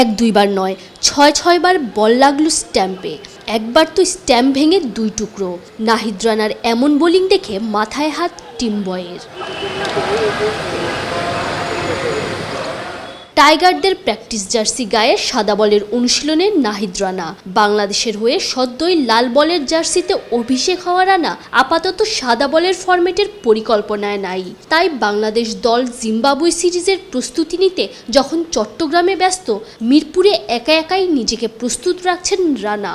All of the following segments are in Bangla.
এক দুইবার নয়, ছয় ছয়বার বল লাগল স্ট্যাম্পে। একবার তো স্ট্যাম্প ভেঙে দুই টুকরো। নাহিদ রানার এমন বোলিং দেখে মাথায় হাত টিম বয়ের। টাইগারদের প্র্যাকটিস জার্সি গায়ে সাদা বলের অনুশীলনে নাহিদ রানা। বাংলাদেশের হয়ে সদ্যই লাল বলের জার্সিতে অভিষেক হওয়া রানা আপাতত সাদা বলের ফরম্যাটের পরিকল্পনায় নাই। তাই বাংলাদেশ দল জিম্বাবুয়ে সিরিজের প্রস্তুতি নিতে যখন চট্টগ্রামে ব্যস্ত, মিরপুরে একা একাই নিজেকে প্রস্তুত রাখছেন রানা।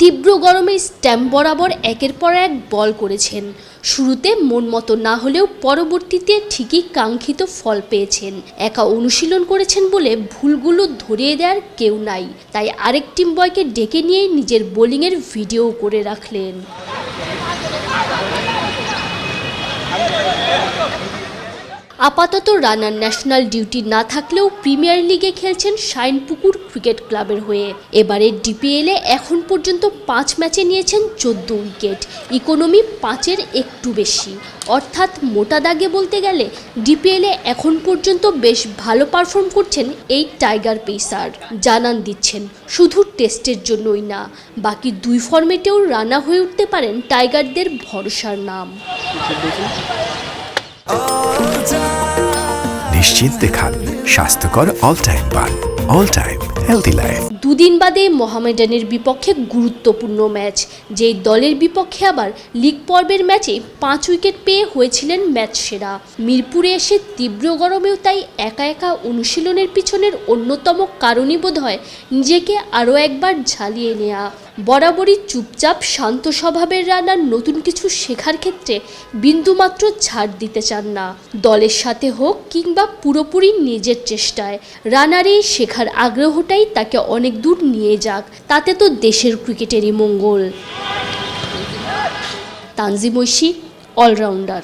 তীব্র গরমে স্ট্যাম্প বরাবর একের পর এক বল করেছেন। শুরুতে মন মতো না হলেও পরবর্তীতে ঠিকই কাঙ্ক্ষিত ফল পেয়েছেন। একা অনুশীলন করেছেন বলে ভুলগুলো ধরিয়ে দেওয়ার কেউ নাই। তাই আরেক টিম বয়কে ডেকে নিয়ে নিজের বোলিংয়ের ভিডিও করে রাখলেন। আপাতত রানার ন্যাশনাল ডিউটি না থাকলেও প্রিমিয়ার লিগে খেলছেন শাইনপুকুর ক্রিকেট ক্লাবের হয়ে। এবারে ডিপিএলে এখন পর্যন্ত পাঁচ ম্যাচে নিয়েছেন চোদ্দ উইকেট। ইকোনমি পাঁচের একটু বেশি। অর্থাৎ মোটা দাগে বলতে গেলে ডিপিএলে এখন পর্যন্ত বেশ ভালো পারফর্ম করছেন এই টাইগার পেসার। জানান দিচ্ছেন, শুধু টেস্টের জন্যই না, বাকি দুই ফর্মেটেও রানা হয়ে উঠতে পারেন টাইগারদের ভরসার নাম। নিশ্চিন্তে খান স্বাস্থ্যকর অল টাইম পান অল টাইম হেলদি লাইফ দুদিন বাদে মোহামেডানের বিপক্ষে গুরুত্বপূর্ণ ম্যাচ। যেই দলের বিপক্ষে আবার লিগ পর্বের ম্যাচে পাঁচ উইকেট পেয়ে হয়েছিলেন ম্যাচ সেরা। মিরপুরে এসে তীব্র গরমেও তাই একা একা অনুশীলনের পিছনের অন্যতম কারণই বোধ হয় নিজেকে আরও একবার ঝালিয়ে নেওয়া বরাবরই চুপচাপ শান্ত স্বভাবের রানার নতুন কিছু শেখার ক্ষেত্রে বিন্দুমাত্র ছাড় দিতে চান না। দলের সাথে হোক কিংবা পুরোপুরি নিজের চেষ্টায়, রানার এই শেখার আগ্রহটাই তাকে অনেক দূর নিয়ে যাক। তাতে তো দেশের ক্রিকেটেরই মঙ্গল। তানজিম ঐশী অলরাউন্ডার